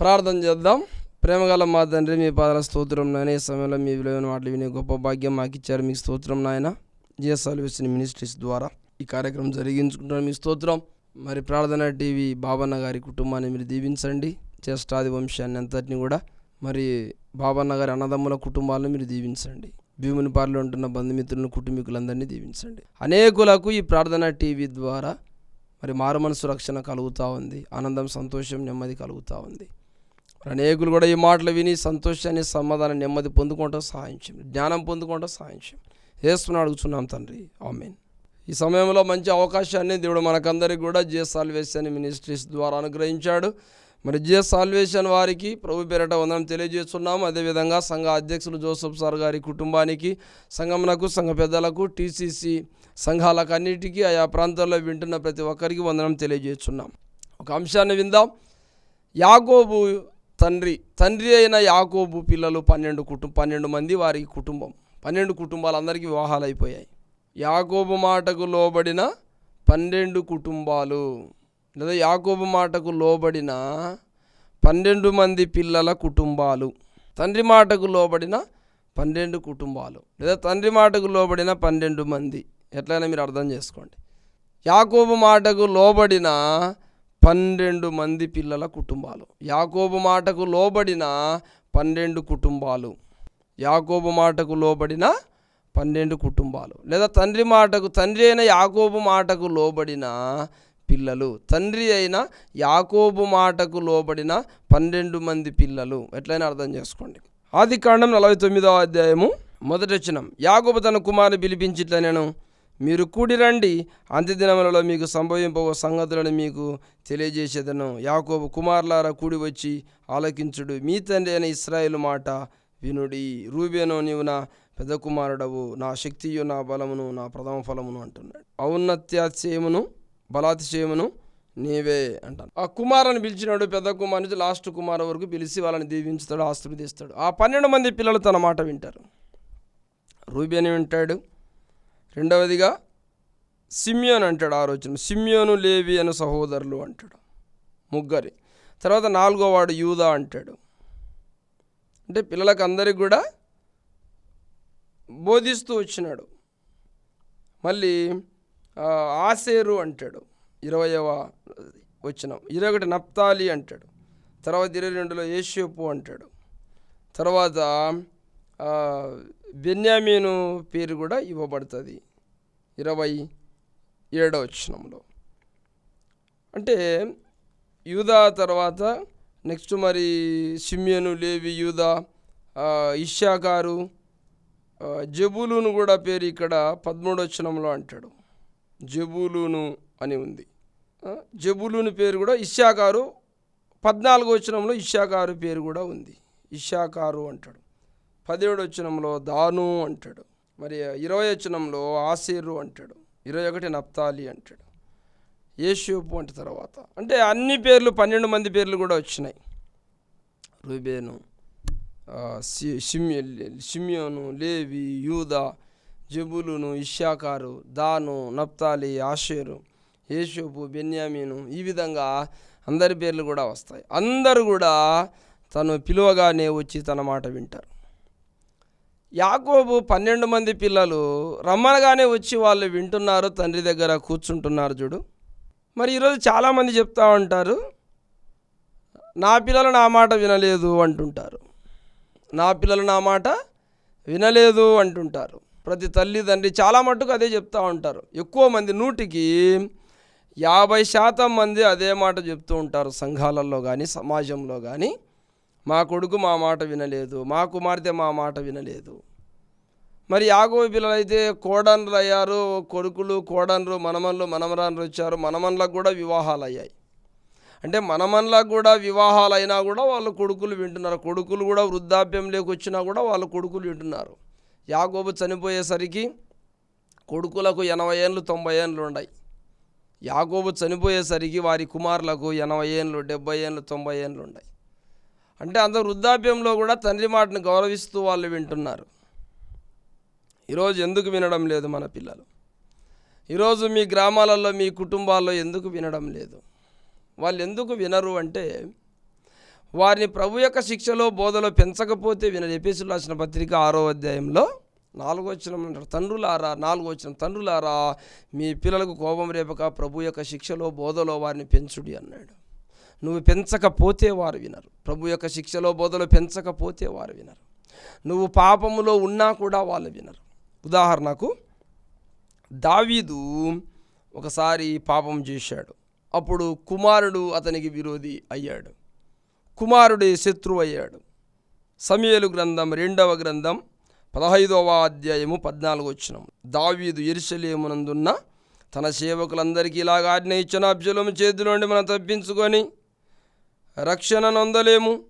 ప్రార్థన చేద్దాం. ప్రేమగల మా తండ్రి మీ పాదాల స్తోత్రం నాయన. ఈ సమయంలో మీ విలువైన మాటలు వినే గొప్ప భాగ్యం మాకు ఇచ్చారు మీకు స్తోత్రం నాయన. జిఎస్ఆర్ వేసిన మినిస్ట్రీస్ ద్వారా ఈ కార్యక్రమం జరిగించుకుంటున్నాను మీ స్తోత్రం. మరి ప్రార్థన టీవీ బాబన్న గారి కుటుంబాన్ని మీరు దీవించండి. జ్యేష్ఠాది వంశాన్ని అంతటిని కూడా మరి బాబన్న గారి అన్నదమ్ముల కుటుంబాలను మీరు దీవించండి. భీమునిపారులో ఉంటున్న బంధుమిత్రులను కుటుంబీకులందరినీ దీవించండి. అనేకులకు ఈ ప్రార్థన టీవీ ద్వారా మరి మారు మనసు రక్షణ కలుగుతూ ఉంది. ఆనందం సంతోషం నెమ్మది కలుగుతూ ఉంది. అనేకులు కూడా ఈ మాటలు విని సంతోషాన్ని సమాధానం నెమ్మది పొందుకోవటం సహాయం చేయండి జ్ఞానం పొందుకోవటం సహాయం చేయండి వేసుకుని అడుగుతున్నాం తండ్రి. ఆమెన్. ఈ సమయంలో మంచి అవకాశాన్ని దేవుడు మనకందరికి కూడా జిఎస్ సాల్వేషన్ మినిస్ట్రీస్ ద్వారా అనుగ్రహించాడు. మరి జిఎస్ సాల్వేషన్ వారికి ప్రభు పేరట వందనం తెలియజేస్తున్నాము అదేవిధంగా సంఘ అధ్యక్షులు జోసఫ్ సార్ గారి కుటుంబానికి సంఘమునకు సంఘ పెద్దలకు టీసీసీ సంఘాలకు అన్నిటికీ ఆయా ప్రాంతాల్లో వింటున్న ప్రతి ఒక్కరికి వందనం తెలియజేస్తున్నాం. ఒక అంశాన్ని విందాం. యాగోబు తండ్రి తండ్రి అయిన యాకోబు పిల్లలు పన్నెండు కుటుంబ పన్నెండు మంది వారి కుటుంబం. పన్నెండు కుటుంబాలందరికీ వివాహాలు అయిపోయాయి యాకోబు మాటకు లోబడిన పన్నెండు కుటుంబాలు. లేదా యాకోబు మాటకు లోబడిన పన్నెండు మంది పిల్లల కుటుంబాలు. తండ్రి మాటకు లోబడిన పన్నెండు కుటుంబాలు. లేదా తండ్రి మాటకు లోబడిన పన్నెండు మంది. ఎట్లయినా మీరు అర్థం చేసుకోండి. యాకోబు మాటకు లోబడిన పన్నెండు మంది పిల్లల కుటుంబాలు. యాకోబు మాటకు లోబడిన పన్నెండు కుటుంబాలు. యాకోబు మాటకు లోబడిన పన్నెండు కుటుంబాలు. లేదా తండ్రి మాటకు తండ్రి అయిన యాకోబు మాటకు లోబడిన పిల్లలు. తండ్రి అయిన యాకోబు మాటకు లోబడిన పన్నెండు మంది పిల్లలు. ఎట్లయినా అర్థం చేసుకోండి. ఆది కాండం నలభై తొమ్మిదవ అధ్యాయము మొదటి వచనం. యాకోబు తన కుమారుని పిలిపించిట్లా నేను మీరు కూడి రండి. అంత్యదినములలో మీకు సంభవింపవ సంగతులను మీకు తెలియజేసేదను. యాకోబు కుమార్లారా కూడి వచ్చి ఆలకించుడు. మీ తండ్రి అయిన ఇస్రాయేలు మాట వినుడి. రూబేనో నీవు నా పెద్ద కుమారుడవు. నా శక్తియు నా బలమును నా ప్రథమ ఫలమును అంటున్నాడు. ఔన్నత్యాతిశయమును బలాతిశయమును నీవే అంటాను. ఆ కుమారుని పిలిచినాడు పెద్ద కుమార్ నుంచి లాస్ట్ కుమారు వరకు పిలిచి వాళ్ళని దీవించుతాడు ఆశీర్వదిస్తాడు. ఆ పన్నెండు మంది పిల్లలు తన మాట వింటారు. రూబేని వింటాడు రెండవదిగా సిమ్యోన్ అంటాడు ఆలోచన సిమ్యోను లేవి అను సహోదరులు అంటాడు. ముగ్గురి. తర్వాత నాలుగో వాడు యూదా అంటాడు. అంటే పిల్లలకు అందరికి కూడా బోధిస్తూ వచ్చినాడు. మళ్ళీ ఆసేరు అంటాడు. ఇరవయవ వచ్చిన ఇరవై ఒకటి నప్తాలి అంటాడు. తర్వాత ఇరవై రెండులో ఏషియోపు అంటాడు. తర్వాత బెన్యామీను పేరు కూడా ఇవ్వబడుతుంది. ఇరవై ఏడవ వచనంలో. అంటే యూదా తర్వాత నెక్స్ట్ మరి సిమ్యను లేవి యూదా ఇషాకారు ఆ, జబూలును కూడా పేరు ఇక్కడ పదమూడవచనంలో అంటాడు. జబూలును అని ఉంది. ఆ, పేరు కూడా ఇషాకారు పద్నాలుగో వచనంలో ఇషాకారు పేరు కూడా ఉంది. ఇషాకారు అంటాడు. పదిహేడు వచనంలో దాను అంటాడు. మరి ఇరవై వచనంలో ఆసేరు అంటాడు. ఇరవై ఒకటి నప్తాలి అంటాడు. యేషోపు వంటి తర్వాత. అంటే అన్ని పేర్లు పన్నెండు మంది పేర్లు కూడా వచ్చినాయి. రూబేను ఆ, సిమ్యోను లేవి యూదా జబులును ఇషాకారు దాను నప్తాలి ఆషేరు యేషోపు బెన్యామీను ఈ విధంగా అందరి పేర్లు కూడా వస్తాయి. అందరూ కూడా తను పిలువగానే వచ్చి తన మాట వింటారు. యాకోబు పన్నెండు మంది పిల్లలు రమ్మనగానే వచ్చి వాళ్ళు వింటున్నారు తండ్రి దగ్గర కూర్చుంటున్నారు చూడు. మరి ఈరోజు చాలామంది చెప్తా ఉంటారు నా పిల్లలు నా మాట వినలేదు అంటుంటారు. నా పిల్లలు నా మాట వినలేదు అంటుంటారు. ప్రతి తల్లి తండ్రి చాలా మట్టుకు అదే చెప్తూ ఉంటారు. ఎక్కువ మంది నూటికి యాభై శాతం మంది అదే మాట చెప్తూ ఉంటారు సంఘాలలో కానీ సమాజంలో కానీ మా కొడుకు మా మాట వినలేదు మా కుమార్తె మా మాట వినలేదు. మరి యాగోబు పిల్లలైతే కోడన్లు అయ్యారు కొడుకులు కోడన్లు మనమన్లు మనమరాన్లు వచ్చారు మనమన్లకు కూడా వివాహాలు అయ్యాయి అంటే మనమన్లకు కూడా వివాహాలు అయినా కూడా వాళ్ళు కొడుకులు వింటున్నారు కొడుకులు కూడా వృద్ధాప్యంలోకి వచ్చినా కూడా వాళ్ళు కొడుకులు వింటున్నారు. యాగోబు చనిపోయేసరికి కొడుకులకు ఎనభై ఏళ్ళు తొంభై ఏళ్ళు ఉన్నాయి యాగోబు చనిపోయేసరికి వారి కుమారులకు ఎనభై ఏళ్ళు డెబ్బై ఏళ్ళు తొంభై ఏళ్ళు ఉన్నాయి అంటే అంత వృద్ధాప్యంలో కూడా తండ్రి మాటను గౌరవిస్తూ వాళ్ళు వింటున్నారు. ఈరోజు ఎందుకు వినడం లేదు మన పిల్లలు? ఈరోజు మీ గ్రామాలలో మీ కుటుంబాల్లో ఎందుకు వినడం లేదు? వాళ్ళు ఎందుకు వినరు అంటే వారిని ప్రభు యొక్క శిక్షలో బోధలో పెంచకపోతే వినరు. ఎపిసులు రాసిన పత్రిక ఆరో అధ్యాయంలో నాలుగు వచ్చిన తండ్రులారా నాలుగు వచ్చిన తండ్రులారా మీ పిల్లలకు కోపం రేపక ప్రభు యొక్క శిక్షలో బోధలో వారిని పెంచుడి అన్నాడు. నువ్వు పెంచకపోతే వారు వినరు. ప్రభు యొక్క శిక్షలో బోధలో పెంచకపోతే వారు వినరు. నువ్వు పాపములో ఉన్నా కూడా వాళ్ళు వినరు. ఉదాహరణకు దావీదు ఒకసారి పాపం చేశాడు. అప్పుడు కుమారుడు అతనికి విరోధి అయ్యాడు. కుమారుడే శత్రువు అయ్యాడు. సమయలు గ్రంథం రెండవ గ్రంథం పదహైదవ అధ్యాయము పద్నాలుగు వచ్చినం దావీదు ఎరుసలేమునందున్న తన సేవకులందరికీ ఇలాగ ఆజ్ఞ ఇచ్చిన అబ్జలం చేతిలోండి మనం తప్పించుకొని రక్షణ నొందలేము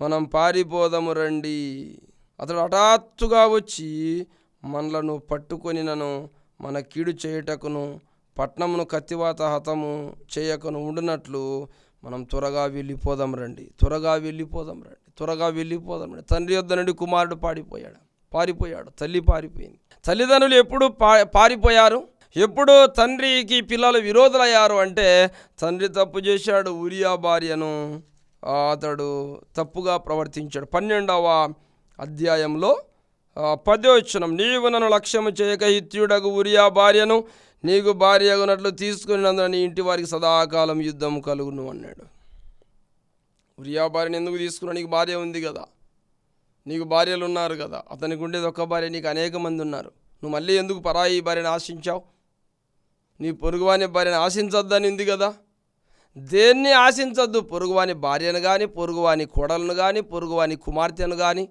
మనం పారిపోదము రండి. అతడు హఠాత్తుగా వచ్చి మనలను పట్టుకొని నన్ను మన కీడు చేయుటకును పట్నమును కత్తివాత హతము చేయకను ఉండినట్లు మనం త్వరగా వెళ్ళిపోదాం రండి. త్వరగా వెళ్ళిపోదాం రండి. త్వరగా వెళ్ళిపోదాం రండి. తండ్రి యొద్ద నుండి కుమారుడు పాడిపోయాడు పారిపోయాడు. తల్లి పారిపోయింది. తల్లిదండ్రులు ఎప్పుడు పా పారిపోయారు? ఎప్పుడు తండ్రికి పిల్లలు విరోధులయ్యారు అంటే తండ్రి తప్పు చేశాడు ఉరియా భార్యను అతడు తప్పుగా ప్రవర్తించాడు. పన్నెండవ అధ్యాయంలో పదోచనం నీవు నన్ను లక్ష్యము చేయక హిత్యుడగు ఉరియా భార్యను నీకు భార్య అగునట్లు తీసుకుని నీ ఇంటి వారికి సదాకాలం యుద్ధం కలుగును అన్నాడు. ఉరియా భార్యను ఎందుకు తీసుకున్నా నీకు భార్య ఉంది కదా. నీకు భార్యలు ఉన్నారు కదా. అతనికి ఉండేది ఒక్క భార్య నీకు అనేక మంది ఉన్నారు. నువ్వు మళ్ళీ ఎందుకు పరాయి భార్యను ఆశించావు? నీ పొరుగువాని భార్యను ఆశించొద్దని ఉంది కదా. దేన్ని ఆశించొద్దు? పొరుగువాని భార్యను కానీ పొరుగువాని కోడలను కానీ పొరుగువాని కుమార్తెను కానీ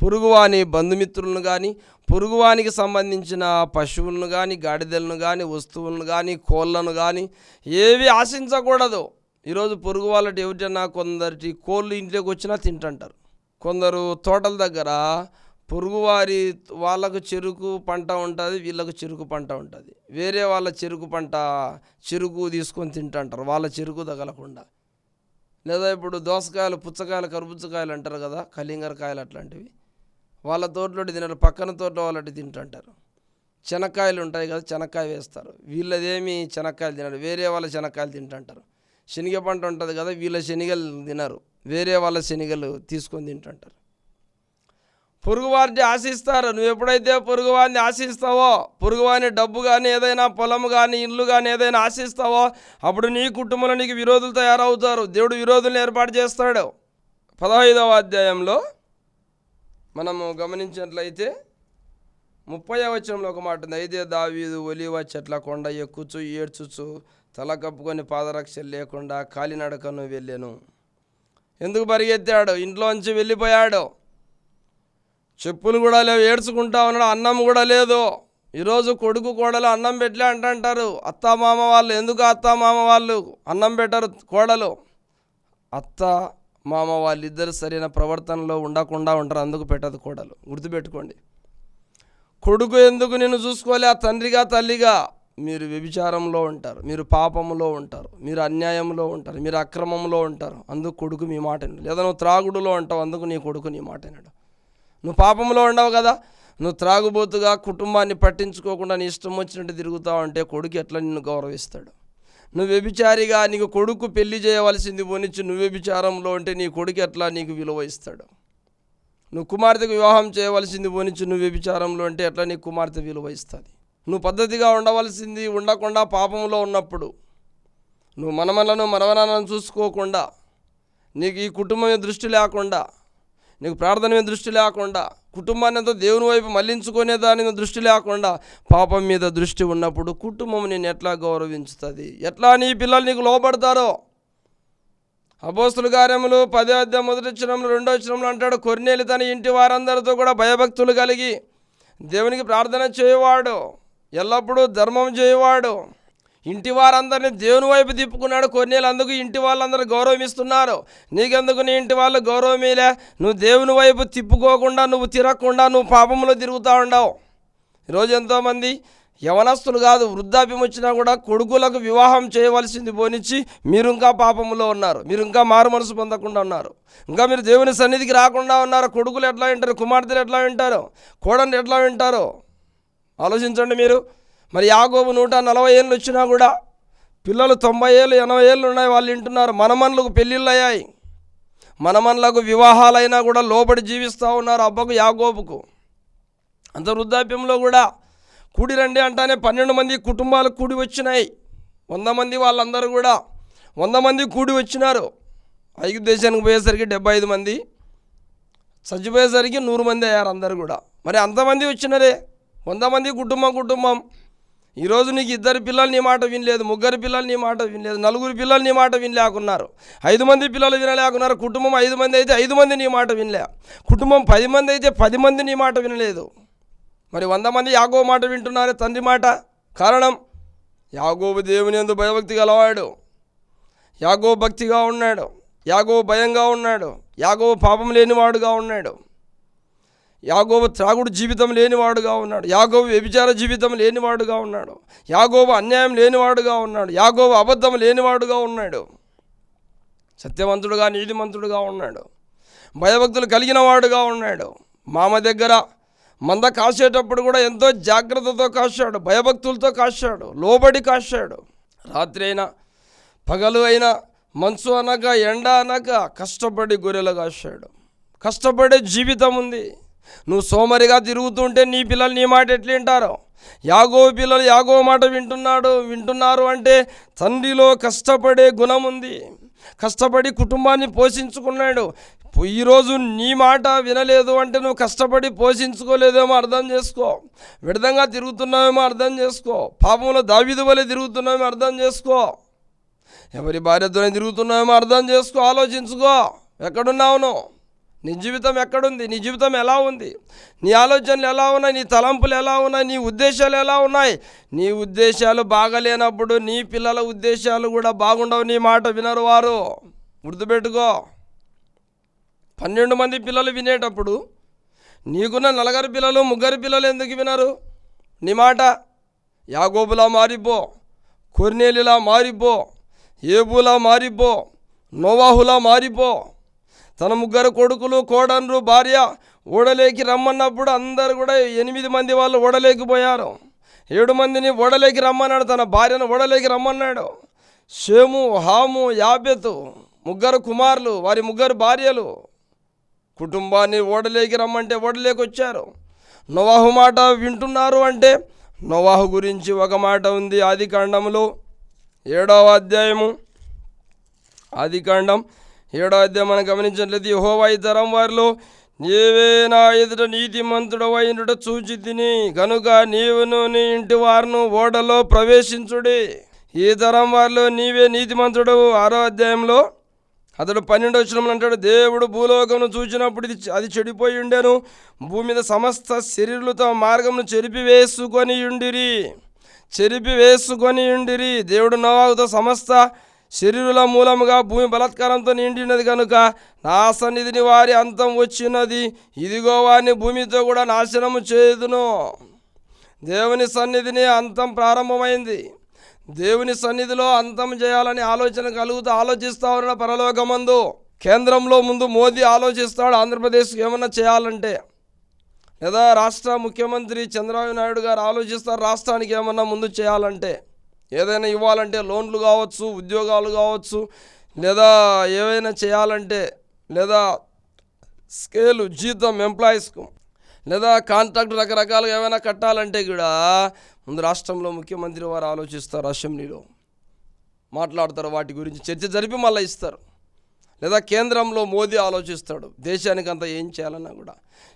పొరుగువాని బంధుమిత్రులను కానీ పొరుగువానికి సంబంధించిన పశువులను కానీ గాడిదలను కానీ వస్తువులను కానీ కోళ్ళను కానీ ఏవి ఆశించకూడదు. ఈరోజు పొరుగు వాళ్ళటి ఏమిటన్నా కొందరి కోళ్ళు ఇంట్లోకి వచ్చినా తింటుంటారు. కొందరు తోటల దగ్గర పొరుగువారి వాళ్ళకు చెరుకు పంట ఉంటుంది వీళ్ళకు చెరుకు పంట ఉంటుంది. వేరే వాళ్ళ చెరుకు పంట చెరుకు తీసుకొని తింటుంటారు వాళ్ళ చెరుకు తగలకుండా. లేదా ఇప్పుడు దోసకాయలు పుచ్చకాయలు కరుపుచ్చకాయలు అంటారు కదా కలింగరకాయలు అట్లాంటివి. వాళ్ళ తోటలోటి తినరు పక్కన తోటలో వాళ్ళటి తింటుంటారు. శనక్కాయలు ఉంటాయి కదా శనక్కాయ వేస్తారు. వీళ్ళదేమి శనక్కాయలు తినరు వేరే వాళ్ళ శనక్కాయలు తింటుంటారు. శనగ పంట ఉంటుంది కదా వీళ్ళ శనగలు తినరు వేరే వాళ్ళ శనగలు తీసుకొని తింటుంటారు. పొరుగువారిని ఆశిస్తారు. నువ్వు ఎప్పుడైతే పొరుగువారిని ఆశిస్తావో పొరుగువారిని డబ్బు కానీ ఏదైనా పొలం కానీ ఇల్లు కానీ ఏదైనా ఆశిస్తావో అప్పుడు నీ కుటుంబంలో నీకు విరోధులు తయారవుతారు. దేవుడు విరోధులను ఏర్పాటు చేస్తాడు. పదహైదవ అధ్యాయంలో మనము గమనించినట్లయితే ముప్పై వచనంలో ఒక మాట ఉంది. అయితే దావీదు ఒలివ చెట్ల కొండ ఎక్కుచు ఏడ్చుచు తల కప్పుకొని పాదరక్షలు లేకుండా కాలినడకను వెళ్ళాను. ఎందుకు పరిగెత్తాడు? ఇంట్లోంచి వెళ్ళిపోయాడు. చెప్పులు కూడా లేవు ఏడ్చుకుంటా ఉన్నాడు అన్నం కూడా లేదు. ఈరోజు కొడుకు కోడలు అన్నం పెట్టలే అంటారు అత్త మామ వాళ్ళు ఎందుకు అత్త మామ వాళ్ళు అన్నం పెట్టరు కోడలు? అత్త మామ వాళ్ళిద్దరు సరైన ప్రవర్తనలో ఉండకుండా ఉంటారు అందుకు పెట్టదు కోడలు. గుర్తుపెట్టుకోండి. కొడుకు ఎందుకు నేను చూసుకోలే? ఆ తండ్రిగా తల్లిగా మీరు వ్యభిచారంలో ఉంటారు మీరు పాపంలో ఉంటారు మీరు అన్యాయంలో ఉంటారు మీరు అక్రమంలో ఉంటారు. అందుకు కొడుకు మీ మాట వినడు. లేదా నువ్వు త్రాగుడులో ఉంటావు అందుకు నీ కొడుకు నీ మాట వినడు నువ్వు పాపంలో ఉండవు కదా. నువ్వు త్రాగుబోతుగా కుటుంబాన్ని పట్టించుకోకుండా నీ ఇష్టం వచ్చినట్టు తిరుగుతావు అంటే కొడుకు ఎట్లా నిన్ను గౌరవిస్తాడు? నువ్వు వ్యభిచారిగా నీకు కొడుకు పెళ్ళి చేయవలసింది పోనిచ్చి నువ్వు వ్యభిచారంలో ఉంటే నీ కొడుకు ఎట్లా నీకు విలువ ఇస్తాడు? నువ్వు కుమార్తెకు వివాహం చేయవలసింది పోనిచ్చి నువ్వు వ్యభిచారంలో అంటే ఎట్లా నీ కుమార్తె విలువ ఇస్తుంది? నువ్వు పద్ధతిగా ఉండవలసింది ఉండకుండా పాపంలో ఉన్నప్పుడు నువ్వు మనమలను మనవనాలను చూసుకోకుండా నీకు ఈ కుటుంబం దృష్టి లేకుండా నీకు ప్రార్థన మీద దృష్టి లేకుండా కుటుంబాన్ని అంతా దేవుని వైపు మళ్ళించుకునే దాని మీద దృష్టి లేకుండా పాపం మీద దృష్టి ఉన్నప్పుడు కుటుంబం నేను ఎట్లా గౌరవించుతుంది? ఎట్లా నీ పిల్లలు నీకు లోపడతారో అబోస్తుల కార్యములు పదే అద్దె మొదటి చిరంలో రెండో చిరంలో అంటాడు కొన్నేళ్ళు తన ఇంటి వారందరితో కూడా భయభక్తులు కలిగి దేవునికి ప్రార్థన చేయవాడు ఎల్లప్పుడూ ధర్మం చేయవాడు. ఇంటి వారందరినీ దేవుని వైపు తిప్పుకున్నాడు కొన్నేళ్ళు అందుకు ఇంటి వాళ్ళందరూ గౌరవం ఇస్తున్నారు నీకెందుకు నీ ఇంటి వాళ్ళు గౌరవమేలే? నువ్వు దేవుని వైపు తిప్పుకోకుండా నువ్వు తిరగకుండా నువ్వు పాపంలో తిరుగుతూ ఉండవు. ఈరోజు ఎంతోమంది యవనస్తులు కాదు వృద్ధాప్యం వచ్చినా కూడా కొడుకులకు వివాహం చేయవలసింది పోనిచ్చి మీరు ఇంకా పాపంలో ఉన్నారు. మీరు ఇంకా మారు మనసు పొందకుండా ఉన్నారు. ఇంకా మీరు దేవుని సన్నిధికి రాకుండా ఉన్నారు. కొడుకులు ఎట్లా వింటారు? కుమార్తెలు ఎట్లా వింటారు? కోడలు ఎట్లా వింటారు? ఆలోచించండి మీరు. మరి యాగోబు నూట నలభై ఏళ్ళు వచ్చినా కూడా పిల్లలు తొంభై ఏళ్ళు ఎనభై ఏళ్ళు ఉన్నాయి వాళ్ళు వింటున్నారు. మనమన్లకు పెళ్ళిళ్ళు అయ్యాయి. మనమన్లకు వివాహాలైనా కూడా లోబడి జీవిస్తూ ఉన్నారు అబ్బకు యాగోబుకు అంత వృద్ధాప్యంలో కూడా కూడి రండి అంటానే పన్నెండు మంది కుటుంబాలు కూడి వచ్చినాయి. వంద మంది వాళ్ళందరూ కూడా వంద మంది కూడి వచ్చినారు. ఐదు దేశానికి పోయేసరికి డెబ్బై ఐదు మంది. చచ్చిపోయేసరికి నూరు మంది అయ్యారు అందరు కూడా. మరి అంతమంది వచ్చినారే? వంద మంది కుటుంబం కుటుంబం. ఈరోజు నీకు ఇద్దరు పిల్లలు నీ మాట వినలేదు ముగ్గురు పిల్లలు నీ మాట వినలేదు నలుగురు పిల్లలు నీ మాట వినలేకున్నారు. ఐదు మంది పిల్లలు వినలేకున్నారు కుటుంబం ఐదు మంది అయితే ఐదు మంది నీ మాట వినలే. కుటుంబం పది మంది అయితే పది మంది నీ మాట వినలేదు. మరి వంద మంది యాగో మాట వింటున్నారే తండ్రి మాట? కారణం యాగోబు దేవుని ఎందు భయభక్తి గలవాడు. యాగో భక్తిగా ఉన్నాడు. యాగో భయంగా ఉన్నాడు. యాగో పాపం లేనివాడుగా ఉన్నాడు. యాగోబు త్రాగుడు జీవితం లేనివాడుగా ఉన్నాడు. యాగోబు వ్యభిచార జీవితం లేనివాడుగా ఉన్నాడు. యాగోబు అన్యాయం లేనివాడుగా ఉన్నాడు. యాగోబు అబద్ధం లేనివాడుగా ఉన్నాడు. సత్యవంతుడుగా నీతిమంతుడుగా ఉన్నాడు. భయభక్తులు కలిగిన వాడుగా ఉన్నాడు. మామ దగ్గర మంద కాసేటప్పుడు కూడా ఎంతో జాగ్రత్తతో కాశాడు. భయభక్తులతో కాశాడు. లోబడి కాశాడు. రాత్రి అయినా పగలు అయినా మంచు అనక ఎండ అనక కష్టపడి గొర్రెలు కాశాడు. కష్టపడే జీవితం ఉంది. నువ్వు సోమరిగా తిరుగుతుంటే నీ పిల్లలు నీ మాట ఎట్లా వింటారో? యాగో పిల్లలు యాగో మాట వింటున్నాడు. వింటున్నారు అంటే తండ్రిలో కష్టపడే గుణం ఉంది. కష్టపడి కుటుంబాన్ని పోషించుకున్నాడు. ఈరోజు నీ మాట వినలేదు అంటే నువ్వు కష్టపడి పోషించుకోలేదేమో అర్థం చేసుకో. విడదంగా తిరుగుతున్నావేమో అర్థం చేసుకో. పాపంలో దావిదు వలె తిరుగుతున్నావేమో అర్థం చేసుకో. ఎవరి భార్యతోనే తిరుగుతున్నావేమో అర్థం చేసుకో. ఆలోచించుకో. ఎక్కడున్నావు నువ్వు? నీ జీవితం ఎక్కడుంది? నీ జీవితం ఎలా ఉంది? నీ ఆలోచనలు ఎలా ఉన్నాయి? నీ తలంపులు ఎలా ఉన్నాయి? నీ ఉద్దేశాలు ఎలా ఉన్నాయి? నీ ఉద్దేశాలు బాగలేనప్పుడు నీ పిల్లల ఉద్దేశాలు కూడా బాగుండవు. నీ మాట వినరు వారు. గుర్తుపెట్టుకో. పన్నెండు మంది పిల్లలు వినేటప్పుడు నీకున్న నలగరు పిల్లలు ముగ్గురు పిల్లలు ఎందుకు వినరు? నీ మాట యాగోబులా మారిపో కొర్నేలిలా మారిపో ఏబులా మారిపో నోవాహులా మారిపో తన ముగ్గురు కొడుకులు కోడన్రు భార్య ఓడలేకి రమ్మన్నప్పుడు అందరు కూడా ఎనిమిది మంది వాళ్ళు ఓడలేకపోయారు ఏడు మందిని ఓడలేకి రమ్మన్నాడు తన భార్యను ఓడలేకి రమ్మన్నాడు. షేము హాము యాబెతు ముగ్గురు కుమారులు వారి ముగ్గురు భార్యలు కుటుంబాన్ని ఓడలేకి రమ్మంటే ఓడలేకి వచ్చారు. నోవాహు మాట వింటున్నారు అంటే నోవాహు గురించి ఒక మాట ఉంది ఆది కాండంలో ఏడవ అధ్యాయము ఆది కాండం. ఏడో అధ్యాయం మనం గమనించట్లేదు యహోవా ఈ తరం వారిలో నీవే నా ఎదుట నీతిమంతుడవైనట చూచి తిని కనుక నీవును నీ ఇంటి వారును ఓడలో ప్రవేశించుడి. ఈ తరం వారిలో నీవే నీతిమంతుడు ఆరో అధ్యాయంలో అతడు పన్నెండు వచ్చినప్పుడు అంటాడు దేవుడు భూలోకమును చూచినప్పుడు ఇది అది చెడిపోయి ఉండెను. భూమి మీద సమస్త శరీరులు తమ మార్గమును చెరిపి వేసుకొని ఉండిరి చెరిపి వేసుకొని ఉండిరి దేవుడు నవాగుతో సమస్త శరీరుల మూలముగా భూమి బలత్కారంతో నిండినది కనుక నా సన్నిధిని వారి అంతం వచ్చినది. ఇదిగో వారిని భూమితో కూడా నాశనము చేయదును. దేవుని సన్నిధిని అంతం ప్రారంభమైంది. దేవుని సన్నిధిలో అంతం చేయాలని ఆలోచన కలుగుతూ ఆలోచిస్తా ఉన్న పరలోకమందు కేంద్రంలో ముందు మోదీ ఆలోచిస్తాడు ఆంధ్రప్రదేశ్కి ఏమన్నా చేయాలంటే. లేదా రాష్ట్ర ముఖ్యమంత్రి చంద్రబాబు నాయుడు గారు ఆలోచిస్తారు రాష్ట్రానికి ఏమన్నా ముందు చేయాలంటే. ఏదైనా ఇవ్వాలంటే లోన్లు కావచ్చు ఉద్యోగాలు కావచ్చు లేదా ఏవైనా చేయాలంటే లేదా స్కేలు జీతం ఎంప్లాయీస్కు లేదా కాంట్రాక్ట్ రకరకాలుగా ఏమైనా కట్టాలంటే కూడా ముందు రాష్ట్రంలో ముఖ్యమంత్రి వారు ఆలోచిస్తారు అసెంబ్లీలో. మాట్లాడతారు వాటి గురించి చర్చ జరిపి మళ్ళీ ఇస్తారు. లేదా కేంద్రంలో మోదీ ఆలోచిస్తాడు దేశానికి అంతా ఏం చేయాలన్నా కూడా.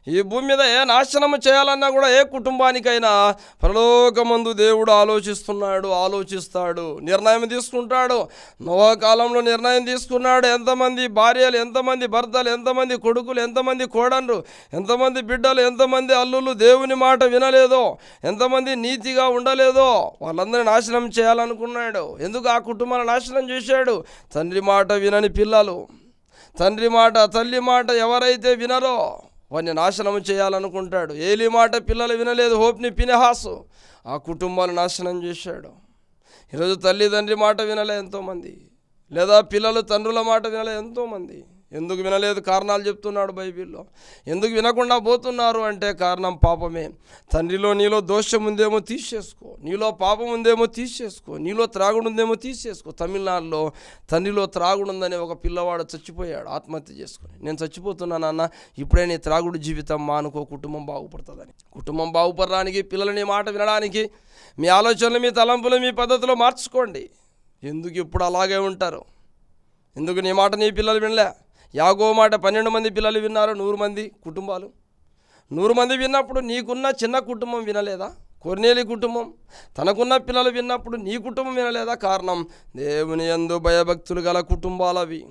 ఈ భూమి మీద ఏ నాశనం చేయాలన్నా కూడా ఏ కుటుంబానికైనా పరలోకమందు దేవుడు ఆలోచిస్తున్నాడు ఆలోచిస్తాడు. నిర్ణయం తీసుకుంటాడు. నోకాలంలో నిర్ణయం తీసుకున్నాడు. ఎంతమంది భార్యలు ఎంతమంది భర్తలు ఎంతమంది కొడుకులు ఎంతమంది కోడన్లు ఎంతమంది బిడ్డలు ఎంతమంది అల్లులు దేవుని మాట వినలేదో ఎంతమంది నీతిగా ఉండలేదో వాళ్ళందరినీ నాశనం చేయాలనుకున్నాడు. ఎందుకు ఆ కుటుంబాన్ని నాశనం చేశాడు? తండ్రి మాట వినని పిల్లలు. తండ్రి మాట తల్లి మాట ఎవరైతే వినరో వారిని నాశనం చేయాలనుకుంటాడు. ఏలి మాట పిల్లలు వినలేదు హోప్ని పినహాసు ఆ కుటుంబాలు నాశనం చేశాడు. ఈరోజు తల్లిదండ్రి మాట వినలే ఎంతోమంది. లేదా పిల్లలు తండ్రుల మాట వినలే ఎంతోమంది. ఎందుకు వినలేదు కారణాలు చెప్తున్నాడు బైబిల్లో. ఎందుకు వినకుండా పోతున్నారు అంటే కారణం పాపమే. తండ్రిలో నీలో దోషం ఉందేమో తీసేసుకో. నీలో పాపం ఉందేమో తీసేసుకో. నీలో త్రాగుడు ఉందేమో తీసేసుకో. తమిళనాడులో తండ్రిలో త్రాగుడుందనే ఒక పిల్లవాడు చచ్చిపోయాడు ఆత్మహత్య చేసుకుని. నేను చచ్చిపోతున్నానన్న ఇప్పుడే నీ త్రాగుడు జీవితం మానుకో కుటుంబం బాగుపడుతుందని. కుటుంబం బాగుపడడానికి పిల్లలని మాట వినడానికి మీ ఆలోచనలు మీ తలంపులు మీ పద్ధతిలో మార్చుకోండి. ఎందుకు ఇప్పుడు అలాగే ఉంటారు? ఎందుకు నీ మాట నీ పిల్లలు వినలే? యాగో మాట పన్నెండు మంది పిల్లలు విన్నారు నూరు మంది కుటుంబాలు. నూరు మంది విన్నప్పుడు నీకున్న చిన్న కుటుంబం వినలేదా? కొర్నేలి కుటుంబం. తనకున్న పిల్లలు విన్నప్పుడు నీ కుటుంబం వినలేదా? కారణం దేవుని ఎందు భయభక్తులు గల కుటుంబాలవి.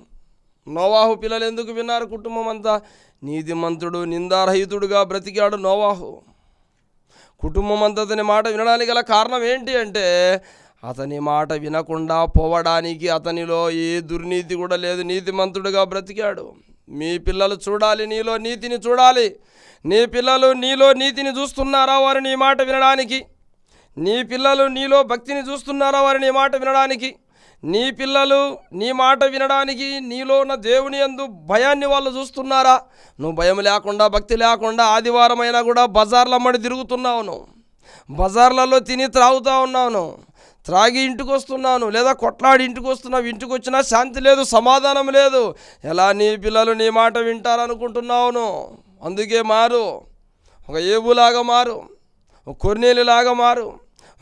నోవాహు పిల్లలు ఎందుకు విన్నారు కుటుంబం అంతా నీతిమంతుడు నిందారహితుడుగా బ్రతికాడు నోవాహు. కుటుంబం అంతా అతని మాట వినడానికి గల కారణం ఏంటి అంటే అతని మాట వినకుండా పోవడానికి అతనిలో ఏ దుర్నీతి కూడా లేదు. నీతిమంతుడుగా బ్రతికాడు. మీ పిల్లలు చూడాలి నీలో నీతిని చూడాలి. నీ పిల్లలు నీలో నీతిని చూస్తున్నారా వారు నీ మాట వినడానికి? నీ పిల్లలు నీలో భక్తిని చూస్తున్నారా వారు నీ మాట వినడానికి? నీ పిల్లలు నీ మాట వినడానికి నీలో ఉన్న దేవుని యందు భయాన్ని వాళ్ళు చూస్తున్నారా? నువ్వు భయం లేకుండా భక్తి లేకుండా ఆదివారం అయినా కూడా బజార్లమ్మడి తిరుగుతున్నావు నువ్వు బజార్లలో తిని త్రాగుతూ ఉన్నావు త్రాగి ఇంటికి వస్తున్నాను లేదా కొట్లాడి ఇంటికి వస్తున్నావు ఇంటికి వచ్చినా శాంతి లేదు సమాధానం లేదు. ఎలా నీ పిల్లలు నీ మాట వింటారనుకుంటున్నావును అందుకే మారు. ఒక ఏబులాగా మారు. ఒక కొర్నేలులాగా మారు.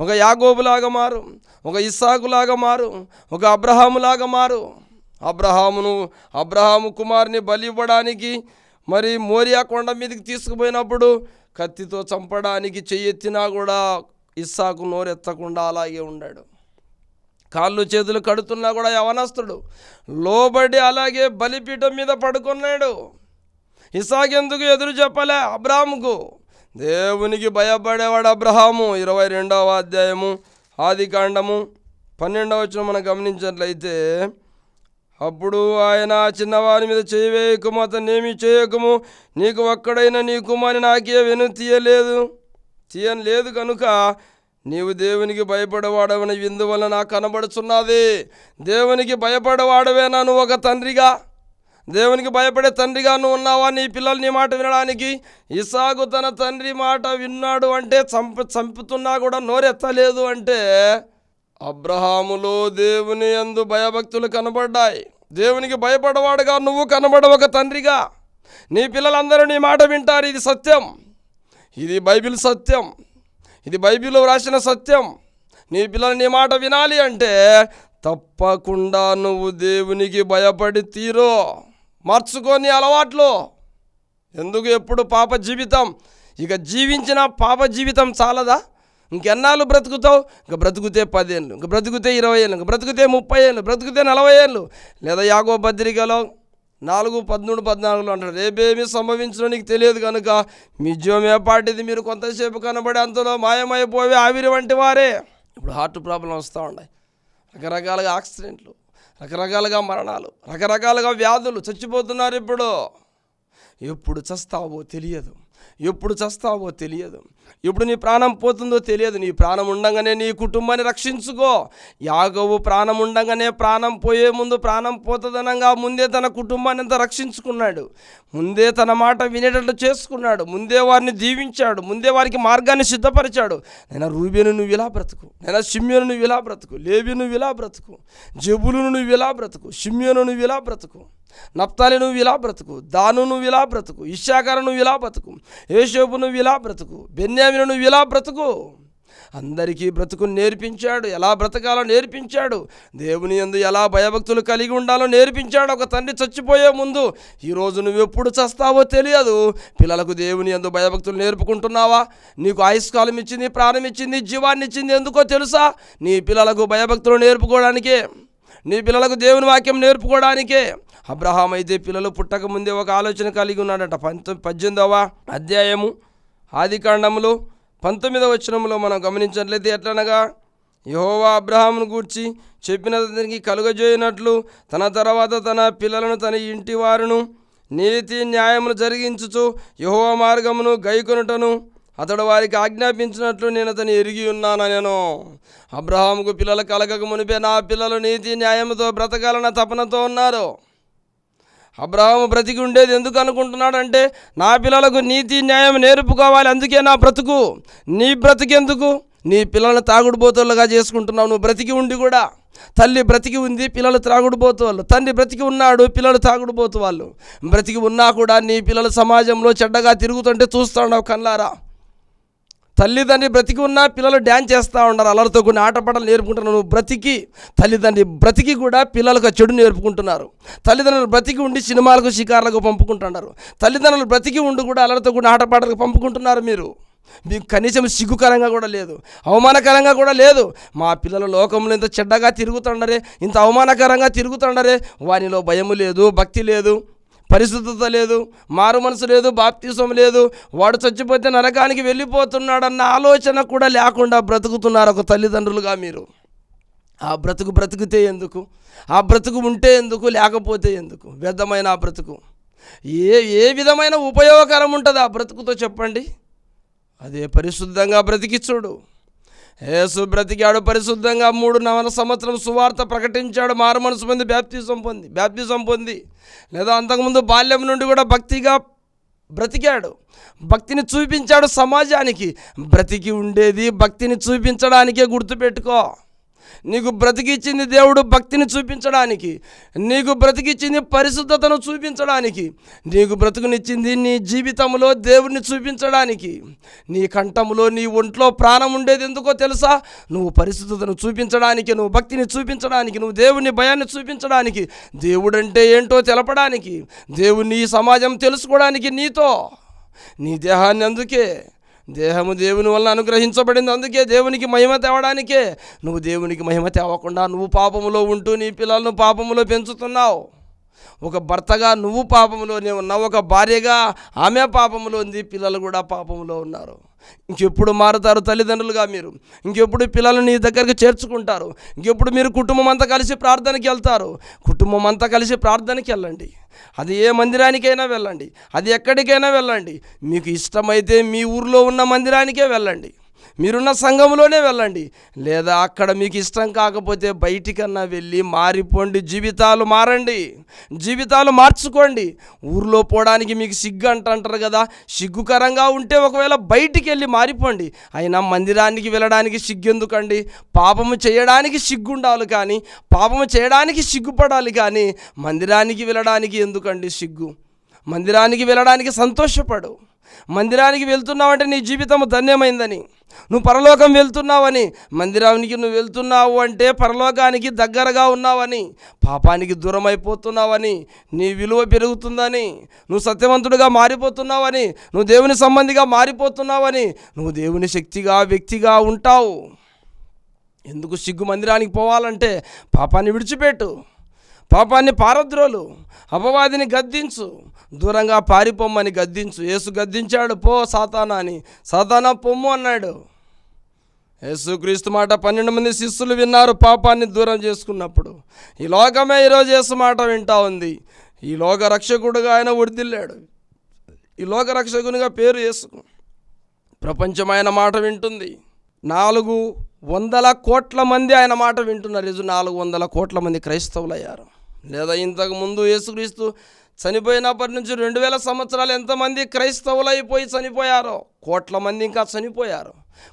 ఒక యాగోబులాగా మారు. ఒక ఇస్సాకులాగా మారు. ఒక అబ్రహాములాగా మారు. అబ్రహామును అబ్రహాము కుమారుని బలి ఇవ్వడానికి మరి మోరియా కొండ మీదకి తీసుకుపోయినప్పుడు కత్తితో చంపడానికి చెయ్యెత్తినా కూడా ఇస్సాకు నోరెత్తకుండా అలాగే ఉన్నాడు కాళ్ళు చేతులు కడుతున్నా కూడా యవనస్తుడు. లోబడి అలాగే బలిపీఠం మీద పడుకున్నాడు. ఇసాకెందుకు ఎదురు చెప్పలే అబ్రాహాముకు దేవునికి భయపడేవాడు అబ్రహాము. ఇరవై రెండవ అధ్యాయము ఆది కాండము పన్నెండవ వచ్చిన మనం గమనించినట్లయితే అప్పుడు ఆయన చిన్నవారి మీద చేయవేయకము అతన్నేమి చేయకము నీకు ఒక్కడైనా నీ కుమారి నాకే వెను తీయలేదు తీయని లేదు కనుక నీవు దేవునికి భయపడవాడవని విందువల్ల నాకు కనబడుచున్నది దేవునికి భయపడవాడవే నువ్వు ఒక తండ్రిగా. దేవునికి భయపడే తండ్రిగా నువ్వు ఉన్నావా? నీ పిల్లలు నీ మాట వినడానికి ఇసాగు తన తండ్రి మాట విన్నాడు అంటే చంప చంపుతున్నా కూడా నోరెత్తలేదు అంటే అబ్రహాములో దేవుని యందు భయభక్తులు కనబడ్డాయి. దేవునికి భయపడవాడుగా నువ్వు కనబడ ఒక తండ్రిగా. నీ పిల్లలందరూ నీ మాట వింటారు ఇది సత్యం. ఇది బైబిల్ సత్యం. ఇది బైబిల్లో రాసిన సత్యం. నీ పిల్లలు నీ మాట వినాలి అంటే తప్పకుండా నువ్వు దేవునికి భయపడి తీరో మార్చుకొని అలవాట్లు. ఎందుకు ఎప్పుడు పాప జీవితం? ఇక జీవించిన పాప జీవితం చాలదా? ఇంకెన్నాళ్ళు బ్రతుకుతావు? ఇంక బ్రతుకుతే పదేళ్ళు ఇంక బ్రతుకుతే ఇరవై ఏళ్ళు ఇంక బ్రతుకుతే ముప్పై ఏళ్ళు బ్రతుకుతే నలభై ఏళ్ళు. లేదా యాగో పత్రికలో నాలుగు పద్మూడు పద్నాలుగులో అంటారు రేపేమీ సంభవించడం నీకు తెలియదు కనుక మీ జీవం పాటిది? మీరు కొంతసేపు కనబడే అంతలో మాయమైపోయి ఆవిరి వంటి వారే. ఇప్పుడు హార్ట్ ప్రాబ్లం వస్తూ ఉన్నాయి. రకరకాలుగా యాక్సిడెంట్లు రకరకాలుగా మరణాలు రకరకాలుగా వ్యాధులు చచ్చిపోతున్నారు ఇప్పుడు. ఎప్పుడు చస్తావో తెలియదు ఎప్పుడు చస్తావో తెలియదు. ఇప్పుడు నీ ప్రాణం పోతుందో తెలియదు. నీ ప్రాణం ఉండగానే నీ కుటుంబాన్ని రక్షించుకో. యాగవు ప్రాణం ఉండగానే ప్రాణం పోయే ముందు ప్రాణం పోతుందనగా ముందే తన కుటుంబాన్ని అంతా రక్షించుకున్నాడు. ముందే తన మాట వినేటట్లు చేసుకున్నాడు. ముందే వారిని దీవించాడు. ముందే వారికి మార్గాన్ని సిద్ధపరిచాడు. నేను రూబేను నువ్వు ఇలా బ్రతుకు. నేను షిమ్యోను నువ్వు ఇలా బ్రతుకు. లేవి నువ్వు ఇలా బ్రతుకు. జబులును నువ్వు ఇలా బ్రతుకు. షిమ్యోను నువ్వు ఇలా బ్రతుకు. నప్తాలి నువ్వు ఇలా బ్రతుకు. దాను నువ్వు ఇలా బ్రతుకు. ఇషాకర నువ్వు ఇలా బ్రతుకు. ఏషోపు నువ్వు ఇలా బ్రతుకు. బెన్యామిను నువ్వు ఇలా బ్రతుకు? అందరికీ బ్రతుకు నేర్పించాడు. ఎలా బ్రతకాలో నేర్పించాడు. దేవుని యందు ఎలా భయభక్తులు కలిగి ఉండాలో నేర్పించాడు. ఒక తండ్రి చచ్చిపోయే ముందు ఈరోజు నువ్వు ఎప్పుడు చస్తావో తెలియదు. పిల్లలకు దేవుని యందు భయభక్తులు నేర్పుకుంటున్నావా? నీకు ఆయుష్కాలం ఇచ్చింది ప్రాణం ఇచ్చింది జీవాన్ని ఇచ్చింది ఎందుకో తెలుసా? నీ పిల్లలకు భయభక్తులు నేర్పుకోవడానికే నీ పిల్లలకు దేవుని వాక్యం నేర్పుకోవడానికే. అబ్రహాం అయితే పిల్లలు పుట్టక ముందే ఒక ఆలోచన కలిగి ఉన్నాడట. పంత పద్దెనిమిదవ అధ్యాయము ఆదికాండములో పంతొమ్మిదవ వచనంలో మనం గమనించినట్లయితే ఎట్లనగా యహోవా అబ్రహామును గూర్చి చెప్పిన అతనికి కలుగజేయనట్లు తన తర్వాత తన పిల్లలను తన ఇంటి వారును నీతి న్యాయములు జరిగించుచు యహోవ మార్గమును గైకొనుటను అతడు వారికి ఆజ్ఞాపించినట్లు నేను అతను ఎరిగి ఉన్నాను నేను అబ్రహాముకు పిల్లలు కలగక మునిపే నా పిల్లలు నీతి న్యాయముతో బ్రతకాలన్న తపనతో ఉన్నారు. అబ్రాహం బ్రతికి ఉండేది ఎందుకు అనుకుంటున్నాడంటే నా పిల్లలకు నీతి న్యాయం నేర్పుకోవాలి అందుకే నా బ్రతుకు. నీ బ్రతికెందుకు నీ పిల్లలను తాగుడుబోతులుగా చేసుకుంటున్నావు నువ్వు బ్రతికి ఉండి కూడా. తల్లి బ్రతికి ఉంది పిల్లలు త్రాగుడుపోతూ వాళ్ళు తండ్రి బ్రతికి ఉన్నాడు పిల్లలు తాగుడుపోతూ వాళ్ళు బ్రతికి ఉన్నా కూడా నీ పిల్లలు సమాజంలో చెడ్డగా తిరుగుతుంటే చూస్తున్నావు కన్నారా తల్లిదండ్రి బ్రతికి ఉన్నా పిల్లలు డ్యాన్స్ చేస్తూ ఉన్నారు. అల్లరితో కొన్ని ఆటపాటలు నేర్పుకుంటున్నారు. నువ్వు బ్రతికి తల్లిదండ్రి బ్రతికి కూడా పిల్లలకు చెడు నేర్పుకుంటున్నారు. తల్లిదండ్రులు బ్రతికి ఉండి సినిమాలకు షికార్లకు పంపుకుంటున్నారు. తల్లిదండ్రులు బ్రతికి ఉండి కూడా అల్లరితో కొన్ని ఆటపాటలకు పంపుకుంటున్నారు మీరు. మీకు కనీసం సిగ్గుకరంగా కూడా లేదు. అవమానకరంగా కూడా లేదు. మా పిల్లలు లోకంలో ఇంత చెడ్డగా తిరుగుతుండరే ఇంత అవమానకరంగా తిరుగుతుండరే. వానిలో భయము లేదు భక్తి లేదు. పరిశుద్ధత లేదు మారు మనసు లేదు బాప్తీసం లేదు. వాడు చచ్చిపోతే నరకానికి వెళ్ళిపోతున్నాడన్న ఆలోచన కూడా లేకుండా బ్రతుకుతున్నారు ఒక తల్లిదండ్రులుగా మీరు. ఆ బ్రతుకు బ్రతుకుతే ఎందుకు? ఆ బ్రతుకు ఉంటే ఎందుకు? లేకపోతే ఎందుకు? వ్యర్థమైన ఆ బ్రతుకు. ఏ ఏ విధమైన ఉపయోగకరం ఉంటుంది ఆ బ్రతుకుతో చెప్పండి? అదే పరిశుద్ధంగా బ్రతికిచ్చుడు. యేసు బ్రతికాడు పరిశుద్ధంగా మూడు నవన సంవత్సరం సువార్త ప్రకటించాడు మారు మనసు పొంది బ్యాప్తిజం పొంది బ్యాప్తిజం పొంది. లేదా అంతకుముందు బాల్యం నుండి కూడా భక్తిగా బ్రతికాడు. భక్తిని చూపించాడు సమాజానికి. బ్రతికి ఉండేది భక్తిని చూపించడానికే గుర్తుపెట్టుకో. నీకు బ్రతికిచ్చింది దేవుడు భక్తిని చూపించడానికి నీకు బ్రతికిచ్చింది పరిశుద్ధతను చూపించడానికి నీకు బ్రతుకునిచ్చింది నీ జీవితంలో దేవుడిని చూపించడానికి. నీ కంఠంలో నీ ఒంట్లో ప్రాణం ఉండేది ఎందుకో తెలుసా? నువ్వు పరిశుద్ధతను చూపించడానికి నువ్వు భక్తిని చూపించడానికి నువ్వు దేవుని భయాన్ని చూపించడానికి దేవుడంటే ఏంటో తెలపడానికి దేవుని సమాజం తెలుసుకోవడానికి నీతో నీ దేహాన్ని అందుకే. దేహము దేవుని వలన అనుగ్రహించబడింది. అందుకే దేవునికి మహిమ తేవడానికే నువ్వు దేవునికి మహిమ తేవకుండా నువ్వు పాపములో ఉంటూ నీ పిల్లలను పాపములో పెంచుతున్నావు. ఒక భర్తగా నువ్వు పాపములోనే ఉన్నావు. ఒక భార్యగా ఆమె పాపములో ఉంది. పిల్లలు కూడా పాపములో ఉన్నారు. ఇంకెప్పుడు మారుతారు తల్లిదండ్రులుగా మీరు? ఇంకెప్పుడు పిల్లలు నీ దగ్గరికి చేర్చుకుంటారు? ఇంకెప్పుడు మీరు కుటుంబం అంతా కలిసి ప్రార్థనకి వెళ్తారు? కుటుంబం అంతా కలిసి ప్రార్థనకి వెళ్ళండి. అది ఏ మందిరానికైనా వెళ్ళండి. అది ఎక్కడికైనా వెళ్ళండి. మీకు ఇష్టమైతే మీ ఊర్లో ఉన్న మందిరానికే వెళ్ళండి. మీరున్న సంఘంలోనే వెళ్ళండి. లేదా అక్కడ మీకు ఇష్టం కాకపోతే బయటికన్నా వెళ్ళి మారిపోండి. జీవితాలు మారండి. జీవితాలు మార్చుకోండి. ఊర్లో పోవడానికి మీకు సిగ్గు అంటారు కదా. సిగ్గుకరంగా ఉంటే ఒకవేళ బయటికి వెళ్ళి మారిపోండి. అయినా మందిరానికి వెళ్ళడానికి సిగ్గు ఎందుకండి పాపము చేయడానికి సిగ్గుండాలి కానీ పాపము చేయడానికి సిగ్గుపడాలి కానీ మందిరానికి వెళ్ళడానికి ఎందుకండి సిగ్గు? మందిరానికి వెళ్ళడానికి సంతోషపడు మందిరానికి వెళ్తున్నావంటే నీ జీవితం ధన్యమైందని. నువ్వు పరలోకం వెళ్తున్నావని. మందిరానికి నువ్వు వెళ్తున్నావు అంటే పరలోకానికి దగ్గరగా ఉన్నావని. పాపానికి దూరం అయిపోతున్నావని నీ విలువ పెరుగుతుందని. నువ్వు సత్యవంతుడిగా మారిపోతున్నావని. నువ్వు దేవుని సంబంధిగా మారిపోతున్నావని. నువ్వు దేవుని శక్తిగా వ్యక్తిగా ఉంటావు. ఎందుకు సిగ్గు మందిరానికి పోవాలంటే పాపాన్ని విడిచిపెట్టు. పాపాన్ని పారద్రోలు అపవాదిని గద్దించు దూరంగా పారిపోమ్మని గద్దించు. యేసు గద్దించాడు పో సాతానా అని. సాతానా పొమ్ము అన్నాడు. యేసుక్రీస్తు మాట పన్నెండు మంది శిష్యులు విన్నారు పాపాన్ని దూరం చేసుకున్నప్పుడు. ఈ లోకమే ఈరోజు యేసు మాట వింటా ఉంది. ఈ లోక రక్షకుడుగా ఆయన ఉడిదిల్లాడు ఈ లోక రక్షకునిగా పేరు యేసుకు ప్రపంచమైన మాట వింటుంది. నాలుగు వందల కోట్ల మంది ఆయన మాట వింటున్నారు. ఈరోజు నాలుగు వందల కోట్ల మంది క్రైస్తవులు అయ్యారు లేదా ఇంతకు ముందు యేసుక్రీస్తు చనిపోయినప్పటి నుంచి రెండు వేల సంవత్సరాలు ఎంతమంది క్రైస్తవులు అయిపోయి చనిపోయారో? కోట్ల మంది ఇంకా చనిపోయారు.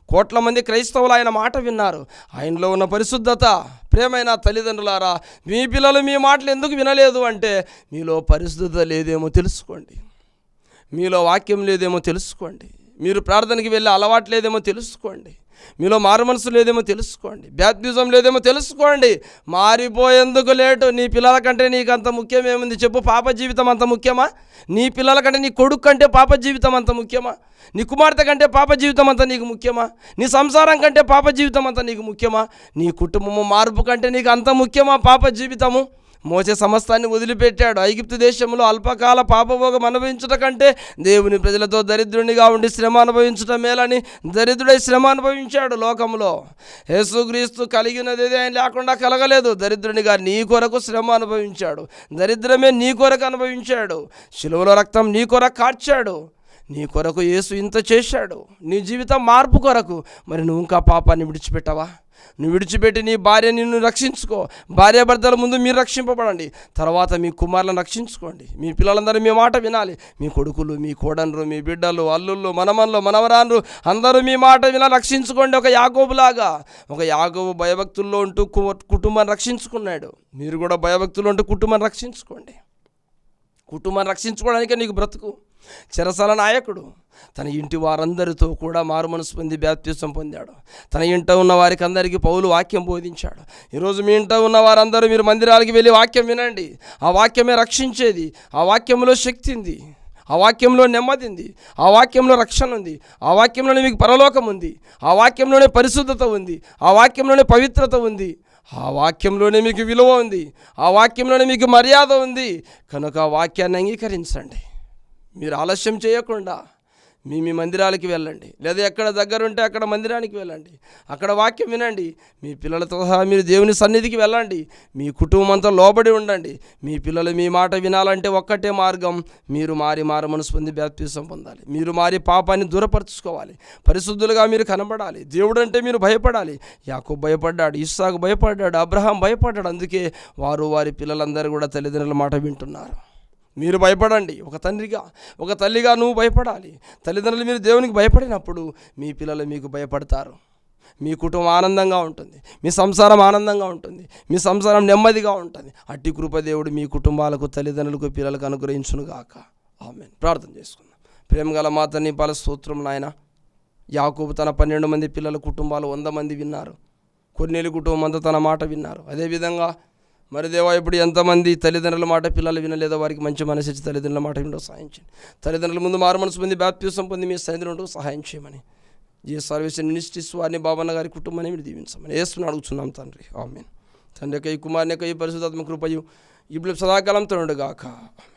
కోట్ల మంది క్రైస్తవులు ఆయన మాట విన్నారు. ఆయనలో ఉన్న పరిశుద్ధత. ప్రేమైన తల్లిదండ్రులారా మీ పిల్లలు మీ మాటలు ఎందుకు వినలేదు అంటే మీలో పరిశుద్ధత లేదేమో తెలుసుకోండి. మీలో వాక్యం లేదేమో తెలుసుకోండి. మీరు ప్రార్థనకి వెళ్ళే అలవాటు లేదేమో తెలుసుకోండి. మీలో మారు మనసు లేదేమో తెలుసుకోండి. బ్యాప్తిజం లేదేమో తెలుసుకోండి. మారిపోయేందుకు లేటు. నీ పిల్లల కంటే నీకు అంత ముఖ్యం ఏముంది చెప్పు. పాప జీవితం అంత ముఖ్యమా? నీ పిల్లల కంటే నీ కొడుకు కంటే పాప జీవితం అంత ముఖ్యమా? నీ కుమార్తె కంటే పాప జీవితం అంతా నీకు ముఖ్యమా? నీ సంసారం కంటే పాప జీవితం అంతా నీకు ముఖ్యమా? నీ కుటుంబము మార్పు కంటే నీకు అంత ముఖ్యమా పాప జీవితము? మోసే సమస్తాన్ని వదిలిపెట్టాడు. ఐగిప్తు దేశంలో అల్పకాల పాపభోగం అనుభవించుట కంటే దేవుని ప్రజలతో దరిద్రునిగా ఉండి శ్రమ అనుభవించటం మేలని దరిద్రుడై శ్రమ అనుభవించాడు లోకంలో. యేసుక్రీస్తు కలిగినది ఆయన లేకుండా కలగలేదు. దరిద్రునిగా నీ కొరకు శ్రమ అనుభవించాడు. దరిద్రమే నీ కొరకు అనుభవించాడు. శిలువలో రక్తం నీ కొరకు కార్చాడు. నీ కొరకు యేసు ఇంత చేశాడు. నీ జీవితం మార్పు కొరకు. మరి నువ్వు ఇంకా పాపాన్ని విడిచిపెట్టవా? నువ్వు విడిచిపెట్టి నీ భార్య నిన్ను రక్షించుకో. భార్యాభర్తల ముందు మీరు రక్షింపబడండి. తర్వాత మీ కుమారులను రక్షించుకోండి. మీ పిల్లలందరూ మీ మాట వినాలి. మీ కొడుకులు మీ కోడన్లు మీ బిడ్డలు అల్లుళ్ళు మనమన్లు మనవరాన్లు అందరూ మీ మాట వినాలి. రక్షించుకోండి ఒక యాగోబులాగా ఒక యాగోబు భయభక్తుల్లో ఉంటూ కుటుంబాన్ని రక్షించుకున్నాడు. మీరు కూడా భయభక్తుల్లో ఉంటూ కుటుంబాన్ని రక్షించుకోండి. కుటుంబాన్ని రక్షించుకోవడానికే నీకు బ్రతుకు. చెరసల నాయకుడు. తన ఇంటి వారందరితో కూడా మారుమనసు పొంది బ్యాప్తిసం పొందాడు. తన ఇంట ఉన్న వారికి అందరికీ పౌలు వాక్యం బోధించాడు. ఈరోజు మీ ఇంట ఉన్న వారందరూ మీరు మందిరాలకి వెళ్ళి వాక్యం వినండి. ఆ వాక్యమే రక్షించేది. ఆ వాక్యంలో శక్తి ఉంది. ఆ వాక్యంలో నెమ్మది ఉంది. ఆ వాక్యంలో రక్షణ ఉంది. ఆ వాక్యంలోనే మీకు పరలోకం ఉంది. ఆ వాక్యంలోనే పరిశుద్ధత ఉంది. ఆ వాక్యంలోనే పవిత్రత ఉంది. ఆ వాక్యంలోనే మీకు విలువ ఉంది. ఆ వాక్యంలోనే మీకు మర్యాద ఉంది. కనుక ఆ వాక్యాన్ని అంగీకరించండి. మీరు ఆలస్యం చేయకుండా మీ మీ మందిరాలకి వెళ్ళండి. లేదా ఎక్కడ దగ్గరుంటే అక్కడ మందిరానికి వెళ్ళండి. అక్కడ వాక్యం వినండి. మీ పిల్లలతో సహా మీరు దేవుని సన్నిధికి వెళ్ళండి. మీ కుటుంబం అంతా లోబడి ఉండండి. మీ పిల్లలు మీ మాట వినాలంటే ఒక్కటే మార్గం మీరు మారి మారు మనసు పొంది బ్యాప్తిసం పొందాలి. మీరు మారి పాపాన్ని దూరపరచుకోవాలి. పరిశుద్ధులుగా మీరు కనబడాలి. దేవుడు అంటే మీరు భయపడాలి. యాకు భయపడ్డాడు ఇస్సాకు భయపడ్డాడు అబ్రహాం భయపడ్డాడు. అందుకే వారు వారి పిల్లలందరూ కూడా తల్లిదండ్రుల మాట వింటున్నారు. మీరు భయపడండి. ఒక తండ్రిగా ఒక తల్లిగా నువ్వు భయపడాలి. తల్లిదండ్రులు మీరు దేవునికి భయపడినప్పుడు మీ పిల్లలు మీకు భయపడతారు. మీ కుటుంబం ఆనందంగా ఉంటుంది. మీ సంసారం ఆనందంగా ఉంటుంది. మీ సంసారం నెమ్మదిగా ఉంటుంది. అట్టి కృపదేవుడు మీ కుటుంబాలకు తల్లిదండ్రులకు పిల్లలకు అనుగ్రహించునుగాక ఆమె ప్రార్థన చేసుకుందాం. ప్రేమ గల మా పల స్తోత్రం నాయన. యాకూబు తన పన్నెండు మంది పిల్లల కుటుంబాలు వంద మంది విన్నారు. కొన్నేళ్ళు కుటుంబం అంతా తన మాట విన్నారు. అదేవిధంగా మరి దేవా ఇప్పుడు ఎంతమంది తల్లిదండ్రుల మాట పిల్లలు వినలేదో వారికి మంచి మనసు ఇచ్చి తల్లిదండ్రుల మాట వినడం సహాయం చేయండి. తల్లిదండ్రుల ముందు మారు మనసు పొంది బ్యాప్తిసం పొంది మీ సన్నిధిలో సహాయం చేయమని. ఏ సర్వీస్ మినిస్ట్రీస్ వారిని బాబన్న గారి కుటుంబాన్ని మీరు దీవించమని. వేసుకుని అడుగుతున్నాం తండ్రి. ఆమెన్. తండ్రి యొక్క ఈ కుమారుని యొక్క ఈ పరిశుధాత్మ కృపయు ఇప్పుడు సదాకాలంతో ఉండగాక. ఆమె